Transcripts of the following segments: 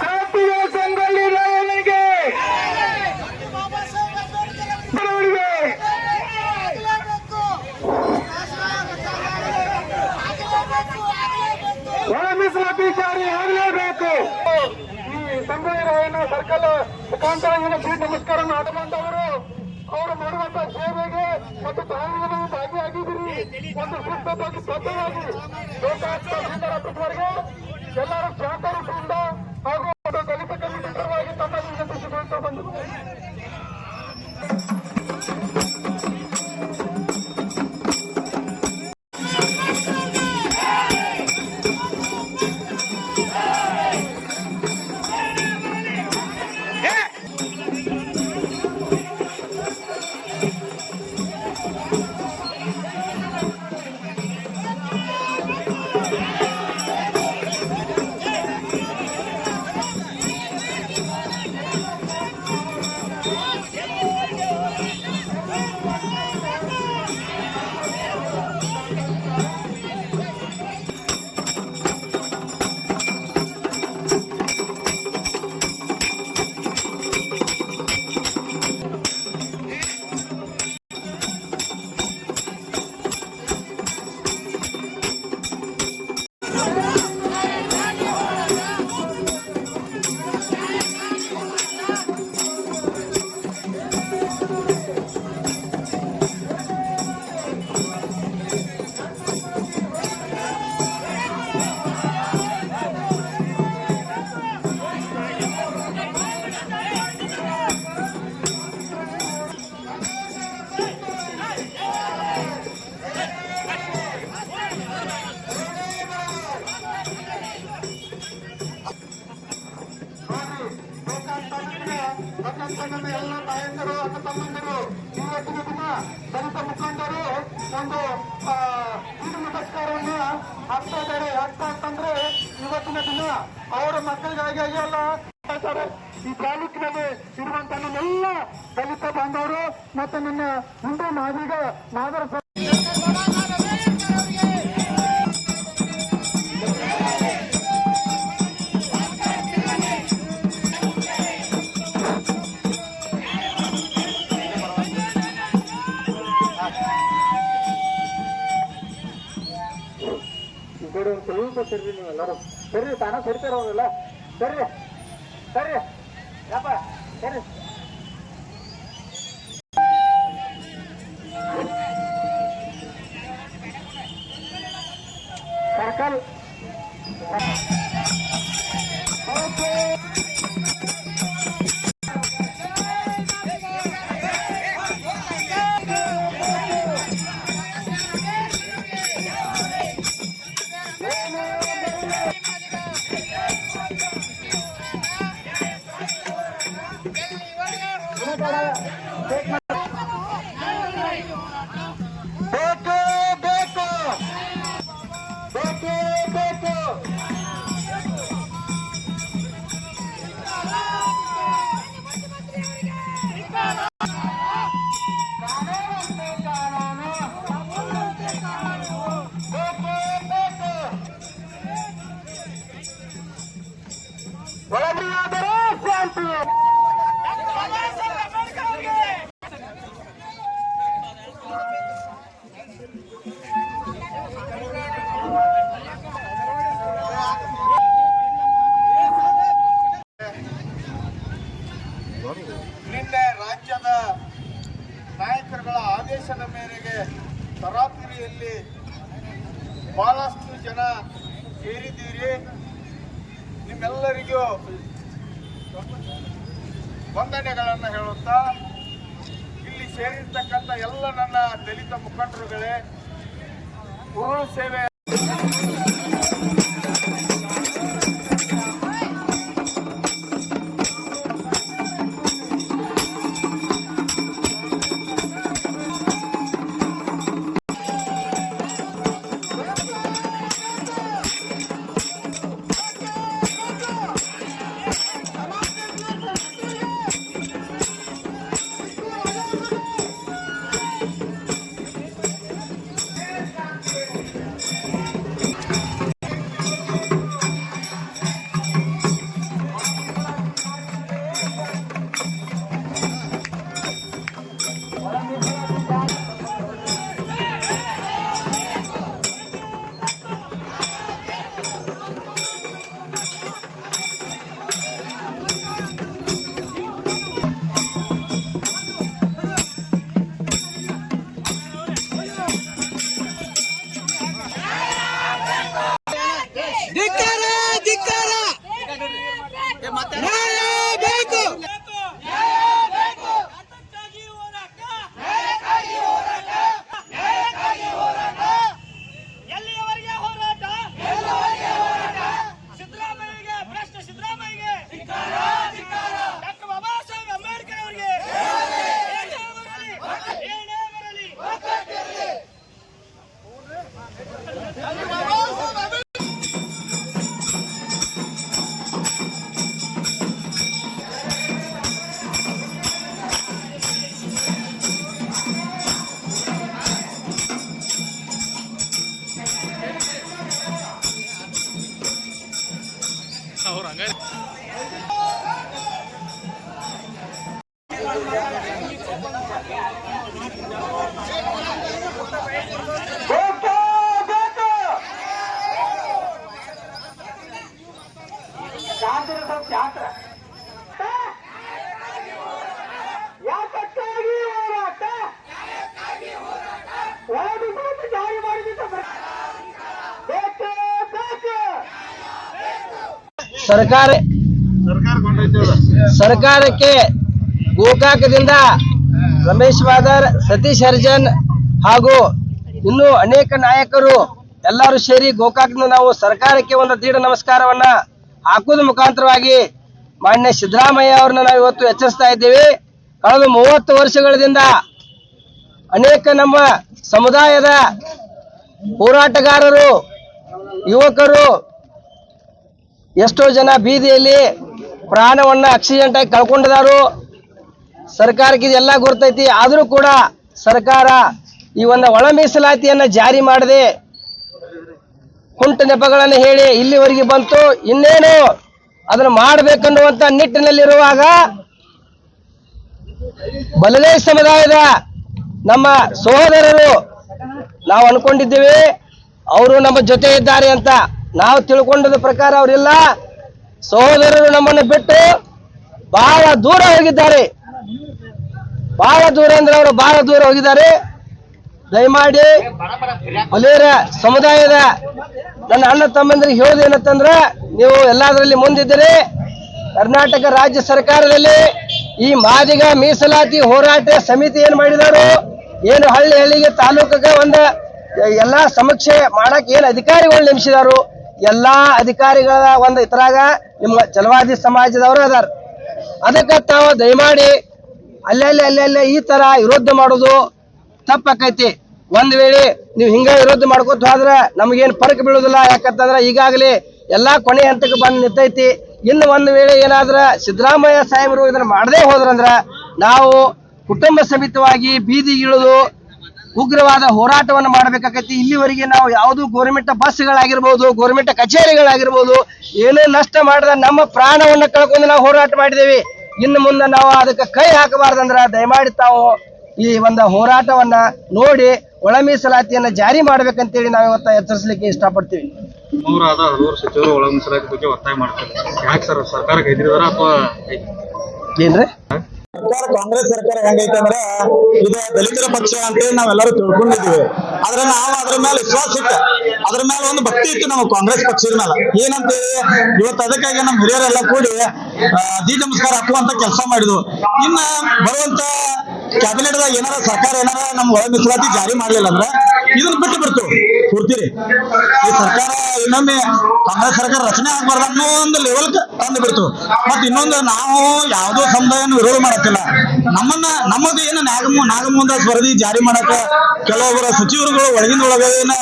ಕ್ರಾಂತಿಯ ಸಂಗೊಳ್ಳಿ ರಾಯನಿಗೆ ಬಡವರಿಗೆ ಒಳ ಮೀಸಲಾತಿ ಜಾರಿ ಆಗಲೇಬೇಕು. ಈ ರಾಯನ ಸರ್ಕಲ್ ಮುಖಾಂತರ ಏನು ಬಿ ನಮಸ್ಕಾರ ಮಾಡುವಂತವರು ಅವರು ಮಾಡುವಂತ ಸೇವೆಗೆ ಮತ್ತು ತಾವು ಭಾಗಿಯಾಗಿದ್ದೀರಿ. ಒಂದು ಸೂಕ್ತವಾಗಿ ಬದ್ಧವಾಗಿ ಲೋಕಾಯುಕ್ತ ಎಲ್ಲರೂ ಸಹಕರಿಸಿಯಿಂದ ಹಾಗೂ ಕಮಿಟಿ ಪರವಾಗಿ ತಮ್ಮಲ್ಲಿ ವಿನಂತಿಸಿಕೊಳ್ತಾ ಬಂದರು ಎಲ್ಲ ಅಕ್ಕ ತಮ್ಮಂದಿರು ಇವತ್ತಿನ ದಿನ ದಲಿತ ಮುಖಂಡರು ಒಂದು ಆ, ಇದು ನಮಸ್ಕಾರವನ್ನ ಹಾಕ್ತಾ ಇದ್ದಾರೆ ಯಾಕೆ ಅಂತಂದ್ರೆ ಇವತ್ತಿನ ದಿನ ಅವರ ಮಕ್ಕಳಿಗಾಗಿ ಅಲ್ಲ. ಈ ತಾಲೂಕಿನಲ್ಲಿ ಇರುವಂತ ನನ್ನೆಲ್ಲ ದಲಿತ ಬಾಂಧವರು ಮತ್ತೆ ನನ್ನ ಹಿಂದೂ ನಾಗರಿಕ ನಾಗರ ಎಲ್ಲರೂ. ಸರಿ ತಾನ ಸರಿತಾರ ಅವರೆಲ್ಲ ಸರಿ ಸರಿ. ಯಪ್ಪ ಸರಿ. Circle. Olha a brincadeira, Santos! ಬಹಳಷ್ಟು ಜನ ಸೇರಿದ್ದೀರಿ. ನಿಮ್ಮೆಲ್ಲರಿಗೂ ವಂದನೆಗಳನ್ನು ಹೇಳುತ್ತಾ ಇಲ್ಲಿ ಸೇರಿರ್ತಕ್ಕಂಥ ಎಲ್ಲ ನನ್ನ ದಲಿತ ಮುಖಂಡರುಗಳೇ ಗುರು ಸೇವೆ வாங்க ಸರ್ಕಾರ ಸರ್ಕಾರಕ್ಕೆ ಗೋಕಾಕದಿಂದ ರಮೇಶ್ ವಾದರ್ ಸತೀಶ್ ಅರ್ಜನ್ ಹಾಗೂ ಇನ್ನು ಅನೇಕ ನಾಯಕರು ಎಲ್ಲರೂ ಸೇರಿ ಗೋಕಾಕದಿಂದ ನಾವು ಸರ್ಕಾರಕ್ಕೆ ಒಂದು ದೀಢ ನಮಸ್ಕಾರವನ್ನ ಹಾಕುವುದ ಮುಖಾಂತರವಾಗಿ ಮಾನ್ಯ ಸಿದ್ದರಾಮಯ್ಯ ಅವ್ರನ್ನ ನಾವು ಇವತ್ತು ಎಚ್ಚರಿಸ್ತಾ ಇದ್ದೇವೆ. ಕಳೆದ ಮೂವತ್ತು ವರ್ಷಗಳಿಂದ ಅನೇಕ ನಮ್ಮ ಸಮುದಾಯದ ಹೋರಾಟಗಾರರು ಯುವಕರು ಎಷ್ಟೋ ಜನ ಬೀದಿಯಲ್ಲಿ ಪ್ರಾಣವನ್ನು ಆಕ್ಸಿಡೆಂಟ್ ಆಗಿ ಕಳ್ಕೊಂಡಿದಾರು. ಸರ್ಕಾರಕ್ಕೆ ಇದೆಲ್ಲ ಗುರ್ತೈತಿ. ಆದರೂ ಕೂಡ ಸರ್ಕಾರ ಈ ಒಂದು ಒಳ ಮೀಸಲಾತಿಯನ್ನು ಜಾರಿ ಮಾಡದೆ ಕುಂಟ ನೆಪಗಳನ್ನು ಹೇಳಿ ಇಲ್ಲಿವರೆಗೆ ಬಂತು. ಇನ್ನೇನು ಅದನ್ನು ಮಾಡಬೇಕನ್ನುವಂಥ ನಿಟ್ಟಿನಲ್ಲಿರುವಾಗ ಬಲದೇ ಸಮುದಾಯದ ನಮ್ಮ ಸಹೋದರರು ನಾವು ಅನ್ಕೊಂಡಿದ್ದೇವೆ. ಅವರು ನಮ್ಮ ಜೊತೆ ಇದ್ದಾರೆ ಅಂತ ನಾವು ತಿಳ್ಕೊಂಡದ ಪ್ರಕಾರ ಅವರೆಲ್ಲ. ಸಹೋದರರು ನಮ್ಮನ್ನು ಬಿಟ್ಟು ಬಹಳ ದೂರ ಹೋಗಿದ್ದಾರೆ. ಬಹಳ ದೂರ ಅಂದ್ರೆ ಅವರು ಬಹಳ ದೂರ ಹೋಗಿದ್ದಾರೆ. ದಯಮಾಡಿ ಹೊಲಿಯರ ಸಮುದಾಯದ ನನ್ನ ಅಣ್ಣ ತಮ್ಮಂದ್ರಿಗೆ ಹೇಳೋದೇನತ್ತಂದ್ರೆ ನೀವು ಎಲ್ಲದರಲ್ಲಿ ಮುಂದಿದ್ದೀರಿ. ಕರ್ನಾಟಕ ರಾಜ್ಯ ಸರ್ಕಾರದಲ್ಲಿ ಈ ಮಾದಿಗ ಮೀಸಲಾತಿ ಹೋರಾಟ ಸಮಿತಿ ಏನ್ ಮಾಡಿದಾರು? ಏನು ಹಳ್ಳಿ ಹಳ್ಳಿಗೆ ತಾಲೂಕಿಗೆ ಒಂದು ಎಲ್ಲಾ ಸಮೀಕ್ಷೆ ಮಾಡಕ್ ಏನ್ ಅಧಿಕಾರಿಗಳು ನೇಮಿಸಿದಾರು? ಎಲ್ಲಾ ಅಧಿಕಾರಿಗಳ ಒಂದು ಇತರಾಗ ನಿಮ್ಮ ಚಲವಾದಿ ಸಮಾಜದವರು ಅದಾರ. ಅದಕ್ಕೆ ತಾವು ದಯಮಾಡಿ ಅಲ್ಲಲ್ಲಿ ಅಲ್ಲಲ್ಲೇ ಈ ತರ ವಿರೋಧ ಮಾಡೋದು ತಪ್ಪಾಕೈತಿ. ಒಂದ್ ವೇಳೆ ನೀವು ಹಿಂಗ ವಿರೋಧ ಮಾಡ್ಕೊತ ಹೋದ್ರೆ ನಮಗೇನ್ ಫರಕ್ ಬೀಳುದಿಲ್ಲ. ಯಾಕಂತಂದ್ರೆ ಈಗಾಗಲೇ ಎಲ್ಲಾ ಕೊನೆ ಹಂತಕ್ಕೆ ಬಂದ್ ನಿಂತೈತಿ. ಇನ್ನು ಒಂದ್ ವೇಳೆ ಏನಾದ್ರ ಸಿದ್ದರಾಮಯ್ಯ ಸಾಹೇಬರು ಇದನ್ನ ಮಾಡದೇ ಹೋದ್ರಂದ್ರ ನಾವು ಕುಟುಂಬ ಸಮೇತವಾಗಿ ಬೀದಿಗಿಳಿದು ಉಗ್ರವಾದ ಹೋರಾಟವನ್ನು ಮಾಡಬೇಕಾಗೈತಿ. ಇಲ್ಲಿವರೆಗೆ ನಾವು ಯಾವುದು ಗೋರ್ಮೆಂಟ್ ಬಸ್ಗಳಾಗಿರ್ಬೋದು ಗೋರ್ಮೆಂಟ್ ಕಚೇರಿಗಳಾಗಿರ್ಬೋದು ಏನೇ ನಷ್ಟ ಮಾಡದ ನಮ್ಮ ಪ್ರಾಣವನ್ನ ಕಳ್ಕೊಂಡು ನಾವು ಹೋರಾಟ ಮಾಡಿದೇವಿ ಇನ್ನು ಮುಂದೆ ನಾವು ಅದಕ್ಕೆ ಕೈ ಹಾಕಬಾರ್ದಂದ್ರ ದಯಮಾಡಿ ತಾವು ಈ ಒಂದು ಹೋರಾಟವನ್ನ ನೋಡಿ ಒಳ ಮೀಸಲಾತಿಯನ್ನ ಜಾರಿ ಮಾಡ್ಬೇಕಂತೇಳಿ ನಾವು ಇವತ್ತ ಎಚ್ಚರಿಸಲಿಕ್ಕೆ ಇಷ್ಟಪಡ್ತೀವಿ. ನೂರಾದ ಹಲವಾರು ಸಚಿವರು ಒಳ ಮೀಸಲಾತಿ ಬಗ್ಗೆ ಒತ್ತಾಯ ಮಾಡ್ತಾರೆ. ಯಾಕೆ ಸರ್ ಸರ್ಕಾರಕ್ಕೆ ಎದುರಿದಾರ ಅಥವಾ ಏನ್ರಿ? ಸರ್ಕಾರ ಕಾಂಗ್ರೆಸ್ ಸರ್ಕಾರ ಹೆಂಗೈತೆ ಅಂದ್ರೆ ಇದು ದಲಿತರ ಪಕ್ಷ ಅಂತೇಳಿ ನಾವೆಲ್ಲರೂ ತಿಳ್ಕೊಂಡಿದ್ದೀವಿ. ಆದ್ರೆ ನಾವು ಅದ್ರ ಮೇಲೆ ವಿಶ್ವಾಸ ಇಟ್ಟ. ಅದ್ರ ಮೇಲೆ ಒಂದು ಭಕ್ತಿ ಇತ್ತು ನಮ್ಮ ಕಾಂಗ್ರೆಸ್ ಪಕ್ಷದ ಮೇಲೆ. ಏನಂತೇಳಿ, ಇವತ್ತು ಅದಕ್ಕಾಗಿ ನಮ್ಮ ಹಿರಿಯರೆಲ್ಲ ಕೂಡಿ ದೀ ನಮಸ್ಕಾರ ಹಾಕುವಂತ ಕೆಲಸ ಮಾಡಿದ್ವು. ಇನ್ನ ಬರುವಂತ ಕ್ಯಾಬಿನೆಟ್ ದಾಗ ಏನಾರ ಸರ್ಕಾರ ಏನಾರ ನಮ್ ಒಳ ಮೀಸಲಾತಿ ಜಾರಿ ಮಾಡ್ಲಿಲ್ಲ ಅಂದ್ರೆ ಇದನ್ನ ಬಿಟ್ಟು ಬಿಡ್ತು. ಕೊಡ್ತೀರಿ ಈ ಸರ್ಕಾರ ಇನ್ನೊಮ್ಮೆ ಕಾಂಗ್ರೆಸ್ ಸರ್ಕಾರ ರಚನೆ ಆಗ್ಬಾರ್ದು ಅನ್ನೋ ಒಂದು ಲೆವೆಲ್ ತಂದು ಬಿಡ್ತು. ಮತ್ತೆ ಇನ್ನೊಂದು ನಾವು ಯಾವುದೋ ಸಮುದಾಯನ ವಿರೋಧ ಮಾಡಕ್ಕಿಲ್ಲ ನಮ್ಮನ್ನ, ನಮ್ಮದು ಏನು ನಾಗಮ ನಾಗಮುಂದ ಸ್ಪರ್ಧಿ ಜಾರಿ ಮಾಡಕ ಕೆಲವೊಬ್ಬರ ಸಚಿವರುಗಳು ಒಳಗಿಂದ ಒಳಗೆ ಏನ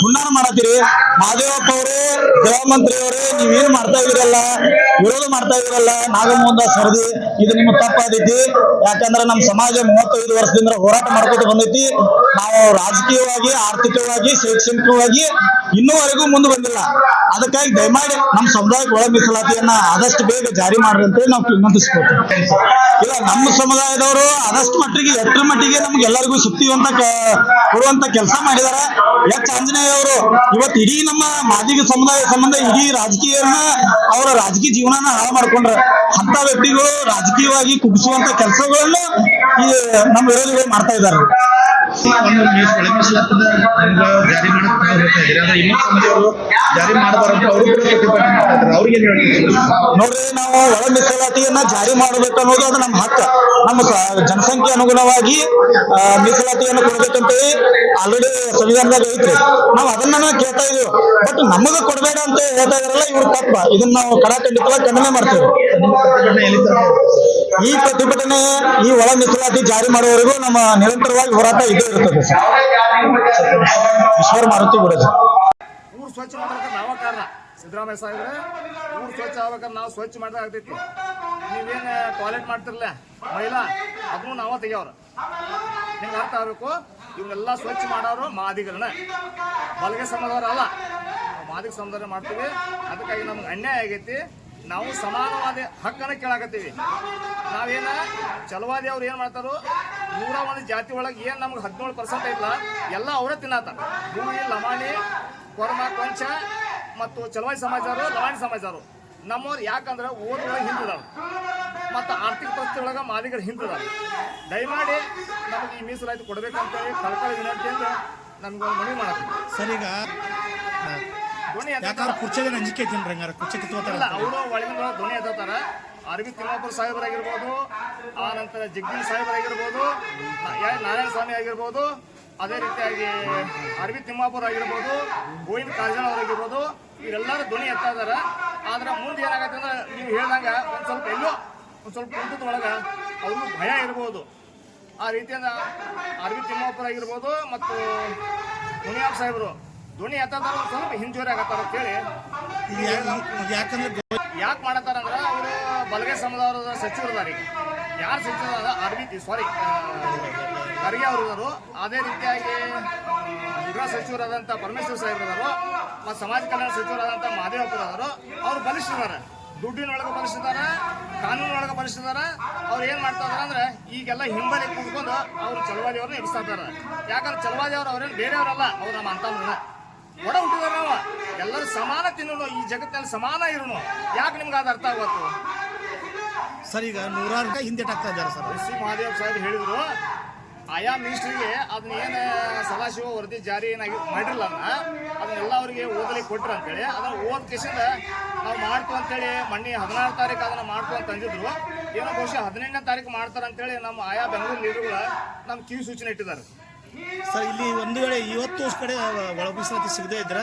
ಹುನ್ನಾರ ಮಾಡತ್ತೀರಿ? ಮಹದೇವಪ್ಪ ಅವರೇ ಗೃಹ ಮಂತ್ರಿ ಅವರೇ ನೀವೇನ್ ಮಾಡ್ತಾ ಇದ್ರಲ್ಲ? ವಿರೋಧ ಮಾಡ್ತಾ ಇದ್ರಲ್ಲ? ದಾಸ್ ಸ್ಪರ್ಧಿ ಇದು ನಿಮ್ಮ ತಪ್ಪಾದೈತಿ. ಯಾಕಂದ್ರೆ ನಮ್ಮ ಸಮಾಜ ಮೂವತ್ತೈದು ವರ್ಷದಿಂದ ಹೋರಾಟ ಮಾಡ್ಕೊತ ಬಂದೈತಿ. ನಾವು ರಾಜಕೀಯವಾಗಿ, ಆರ್ಥಿಕವಾಗಿ, ಶೈಕ್ಷಣಿಕವಾಗಿ ಇನ್ನೂವರೆಗೂ ಮುಂದೆ ಬಂದಿಲ್ಲ. ಅದಕ್ಕಾಗಿ ದಯಮಾಡಿ ನಮ್ಮ ಸಮುದಾಯಕ್ಕೆ ಒಳ ಮೀಸಲಾತಿಯನ್ನ ಆದಷ್ಟು ಬೇಗ ಜಾರಿ ಮಾಡ್ರಿ ಅಂತೇಳಿ ನಾವು ವಿನಂತಿಸ್ಕೊಳ್ತೀವಿ. ಇಲ್ಲ, ನಮ್ಮ ಸಮುದಾಯದವರು ಆದಷ್ಟು ಮಟ್ಟಿಗೆ ಎಷ್ಟರ ಮಟ್ಟಿಗೆ ನಮ್ಗೆ ಎಲ್ಲರಿಗೂ ಶಕ್ತಿವಂತ ಅಂತ ಕೊಡುವಂತ ಕೆಲಸ ಮಾಡಿದಾರೆ. ಎಚ್. ಆಂಜನೇಯ ಅವರು, ಇವತ್ತು ಇಡೀ ನಮ್ಮ ಮಾದಿಗ ಸಮುದಾಯ ಸಂಬಂಧ, ಇಡೀ ರಾಜಕೀಯನ, ಅವರ ರಾಜಕೀಯ ಜೀವನನ ಹಾಳು ಮಾಡ್ಕೊಂಡ್ರ. ಅಂತ ವ್ಯಕ್ತಿಗಳು ರಾಜಕೀಯವಾಗಿ ಕುಗ್ಗಿಸುವಂತ ಕೆಲಸಗಳನ್ನು ಈ ನಮ್ಮ ವಿರೋಧಿಗಳು ಮಾಡ್ತಾ ಇದ್ದಾರೆ ಒಂದು ನ್ಯೂಸ್ ಜಾರಿ ಮಾಡಕ್ ಹೋಗ್ತಾ ಇದ್ದೀರಿ ಆದ್ರೆ ಇನ್ನೊಂದು ಸಮಿತಿಯವರು ಜಾರಿ ಮಾಡಬಾರದು ಅವರು ಕೂಡ ಪ್ರತಿಭಟನೆ ಅವ್ರಿಗೆ ನೋಡ್ರಿ ನಾವು ಒಳ ಮೀಸಲಾತಿಯನ್ನ ಜಾರಿ ಮಾಡಬೇಕು ಅನ್ನೋದು ಅದು ನಮ್ಮ ಹಕ್ಕ. ನಮ್ಮ ಜನಸಂಖ್ಯೆ ಅನುಗುಣವಾಗಿ ಮೀಸಲಾತಿಯನ್ನು ಕೊಡ್ಬೇಕಂತೇಳಿ ಆಲ್ರೆಡಿ ಸಂವಿಧಾನದಾಗ ಐತ್ರಿ. ನಾವು ಅದನ್ನ ಕೇಳ್ತಾ ಇದೀವಿ. ಬಟ್ ನಮಗ ಕೊಡಬೇಡ ಅಂತ ಹೇಳ್ತಾ ಇದಾರಲ್ಲ ಇವ್ರು ತಪ್ಪ. ಇದನ್ನ ನಾವು ಕಡಾಖಂಡಿತವಾಗಿ ಖಂಡನೆ ಮಾಡ್ತೇವೆ. ಈ ಪ್ರತಿಭಟನೆ ಈ ಒಳ ಮೀಸಲಾತಿ ಜಾರಿ ಮಾಡುವವರೆಗೂ ನಮ್ಮ ನಿರಂತರವಾಗಿ ಹೋರಾಟ ಇದೇ. ಈಶ್ವರ ಮಾರುತಿ ಬಿಡೋದು ಊರು ಸ್ವಚ್ಛ ಮಾಡ್ಬೇಕಾದ್ರೆ ನಾವ ಕಾರಣ. ಸಿದ್ದರಾಮಯ್ಯ ಸಾಹೇಬ್ರೆ ಊರು ಸ್ವಚ್ಛ ಆಗ್ಬೇಕಾದ್ರೆ ನಾವು ಸ್ವಚ್ಛ ಮಾಡಿದ್ರೆ ಆಗ್ತೈತಿ. ನೀವೇನು ಟಾಯ್ಲೆಟ್ ಮಾಡ್ತಿರಲ್ಲ ಮಹಿಳಾ, ಅದನ್ನು ನಾವ ತೆಗಿಯವ್ರ ನಿಮ್ಗೆ ಅರ್ಥ ಆಗ್ಬೇಕು? ಇವನ್ನೆಲ್ಲ ಸ್ವಚ್ಛ ಮಾಡೋರು ಮಾದಿಗಳನ್ನ ಬಲಗೆ ಸಮುದಾಯ ಅಲ್ಲ. ಮಾದಿಗ ಸಮುದಾಯ ಮಾಡ್ತೀವಿ. ಅದಕ್ಕಾಗಿ ನಮ್ಗೆ ಅನ್ಯಾಯ ಆಗೈತಿ. ನಾವು ಸಮಾನವಾದ ಹಕ್ಕನ್ನು ಕೇಳಾಕತ್ತೀವಿ. ನಾವೇನ ಚಲವಾದಿ ಅವ್ರು ಏನು ಮಾಡ್ತಾರೋ ನೂರ ಒಂದು ಜಾತಿ ಒಳಗೆ ಏನು ನಮ್ಗೆ ಹದಿನೇಳು ಪರ್ಸೆಂಟ್ ಇಲ್ಲ ಎಲ್ಲ ಅವರೇ ತಿನ್ನತ್ತಾರ ಭೂಮಿ ಲಮಾಣಿ ಕೊರಮ ಕೊಂಚ ಮತ್ತು ಚಲವಾಯಿ ಸಮಾಜರು ಲವಾಣಿ ಸಮಾಜರು ನಮ್ಮವ್ರು ಯಾಕಂದ್ರೆ ಓದೊಳಗೆ ಹಿಂದಿದಾವ ಮತ್ತು ಆರ್ಥಿಕ ಪರಿಸ್ಥಿತಿ ಒಳಗೆ ಮಾದಿಗರು ಹಿಂದಿದಾವ ದಯಮಾಡಿ ನಮಗೆ ಈ ಮೀಸಲಾತಿ ಕೊಡ್ಬೇಕಂತೇಳಿ ಸರ್ಕಾರ ವಿನಂತಿ ಅಂತ ನಮ್ಗೆ ಮನವಿ ಮಾಡ್ತೀವಿ ಸರಿಗ? ಯಾಕಂದ್ರೆ ಕುರ್ಚಿಗೆ ಅಂಜಿಕೆ ಐತಿ ಹಂಗಾರ ಕುರ್ಚಿ ಕಿತ್ಕೋತಾರ ಅವರು ಒಳಗಿನ ಧ್ವನಿ ಎತ್ತಾರ ಅರವಿ ತಿಮ್ಮಾಪುರ ಸಾಹೇಬರಾಗಿರ್ಬೋದು ಆ ನಂತರ ಜಗದೀಶ್ ಸಾಹೇಬರಾಗಿರ್ಬೋದು ನಾರಾಯಣ ಸ್ವಾಮಿ ಆಗಿರ್ಬೋದು ಅದೇ ರೀತಿಯಾಗಿ ಅರವಿ ತಿಮ್ಮಾಪುರ ಆಗಿರ್ಬೋದು ಗೋವಿಂದ ಕಾರಜಾಣ ಅವರಾಗಿರ್ಬೋದು ಇವರೆಲ್ಲರೂ ಧ್ವನಿ ಎತ್ತಾ ಇದಾರ ಆದ್ರೆ ಮುಂದೆ ಏನಾಗತ್ತೆ ಅಂದ್ರೆ ನೀವು ಹೇಳ್ದಂಗ ಒಂದು ಸ್ವಲ್ಪ ಎಲ್ಲೋ ಒಂದು ಸ್ವಲ್ಪ ಕುಂತದ ಒಳಗೆ ಅವ್ರಿಗೂ ಭಯ ಇರ್ಬೋದು. ಆ ರೀತಿಯಿಂದ ಅರವಿ ತಿಮ್ಮಾಪುರ ಆಗಿರ್ಬೋದು ಮತ್ತು ಮುನಿಯಾಬ್ ಸಾಹೇಬರು ಧ್ವನಿ ಎತ್ತಾದಾರ ಒಂದು ಸ್ವಲ್ಪ ಹಿಂಜೋರಿ ಆಗತ್ತಾರ ಅಂತೇಳಿ ಹೇಳಿ. ಯಾಕಂದ್ರೆ ಯಾಕೆ ಮಾಡತ್ತಾರ ಅಂದ್ರೆ ಅವರು ಬಲಗೈ ಸಮುದಾಯದ ಸಚಿವರಿದ್ದಾರೆ ಈಗ ಯಾರು ಸಚಿವ ಅರವಿಂದ್ ಸಾರಿ ಖರ್ಗೆ ಅವರು ಇದಾರು. ಅದೇ ರೀತಿಯಾಗಿ ಗೃಹ ಸಚಿವರಾದಂಥ ಪರಮೇಶ್ವರ್ ಸಾಹೇಬ್ರದಾರು ಮತ್ತು ಸಮಾಜ ಕಲ್ಯಾಣ ಸಚಿವರಾದಂಥ ಅವರು ಅದಾರು ಅವ್ರು ಬಲಿಷ್ಠಿದ್ದಾರೆ ದುಡ್ಡಿನೊಳಗೆ ಕಾನೂನಿನ ಕಾನೂನೊಳಗೆ ಬಲಿಸಿದಾರ ಅವ್ರು ಏನು ಮಾಡ್ತಾ ಇದಾರೆ ಅಂದ್ರೆ ಈಗೆಲ್ಲ ಹಿಂಬಲಿ ಕೂತ್ಕೊಂಡು ಅವ್ರು ಚಲವಾದಿ ಅವ್ರನ್ನ ಎಬ್ಸ್ತಾ ಇದ್ದಾರೆ. ಯಾಕಂದ್ರೆ ಚಲವಾದಿ ಅವ್ರು ಅವ್ರೇನು ಬೇರೆಯವರಲ್ಲ. ಅವ್ರು ನಮ್ಮ ಅಂತಂದ್ರೆ ಒಡ ಹುಟ್ಟಿದಾರ ನಾವು. ಎಲ್ಲರೂ ಸಮಾನ ತಿನ್ನೋಣ ಈ ಜಗತ್ತಿನಲ್ಲಿ ಸಮಾನ ಇರೋಣ ಯಾಕೆ ನಿಮ್ಗೆ ಅದು ಅರ್ಥ ಆಗುತ್ತೆ ಸರ್ ಈಗ ನೂರಾರು ಹಿಂದೆಟಾಗ್ತಾ ಇದ್ದಾರೆ ಸರ್. ಎಸ್ ಸಿ ಮಹಾದೇವ್ ಸಾಹೇಬ್ ಹೇಳಿದ್ರು ಆಯಾ ಮಿನಿಸ್ಟ್ರಿಗೆ ಅದನ್ನ ಏನು ಸದಾಶಿವ ವರದಿ ಜಾರಿ ಏನಾಗಿ ಮಾಡಿರಲ್ಲ ಅದನ್ನ ಅದನ್ನೆಲ್ಲ ಅವರಿಗೆ ಓದಲಿಕ್ಕೆ ಕೊಟ್ರು ಅಂತೇಳಿ. ಅದನ್ನ ಓದ್ ಕೇಸಿಂದ ನಾವು ಮಾಡ್ತು ಅಂತೇಳಿ ಮಣ್ಣಿ ಹದಿನಾರು ತಾರೀಕು ಅದನ್ನ ಮಾಡ್ತು ಅಂತ ಅಂದಿದ್ರು. ಏನೋ ಬಹುಶಃ ಹದಿನೆಂಟನೇ ತಾರೀಕು ಮಾಡ್ತಾರೆ ಅಂತೇಳಿ ನಮ್ಮ ಆಯಾ ಬೆಂಗಳೂರು ಲೀಡರ್ಗಳು ನಮ್ಮ ಕಿವಿ ಸೂಚನೆ ಇಟ್ಟಿದ್ದಾರೆ. ಸರ್ ಇಲ್ಲಿ ಒಂದು ವೇಳೆ ಇವತ್ತು ವರ್ಷ ಕಡೆ ಒಳ ಮೀಸಲಾತಿ ಸಿಗದೇ ಇದ್ರೆ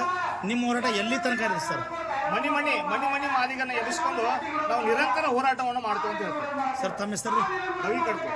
ನಿಮ್ಮ ಹೋರಾಟ ಎಲ್ಲಿ ತನಕ ಇದೆ ಸರ್? ಮನಿ ಮನಿ ಮನಿ ಮನಿ ಮಾದಿಗನ್ನ ಎದುರಿಸ್ಕೊಂಡು ನಾವು ನಿರಂತರ ಹೋರಾಟವನ್ನು ಮಾಡ್ತೇವೆ ಅಂತ ಹೇಳ್ತೀವಿ. ಸರ್ ತಮ್ಮ ಹೆಸರು? ರವಿ ಕಡ್ತು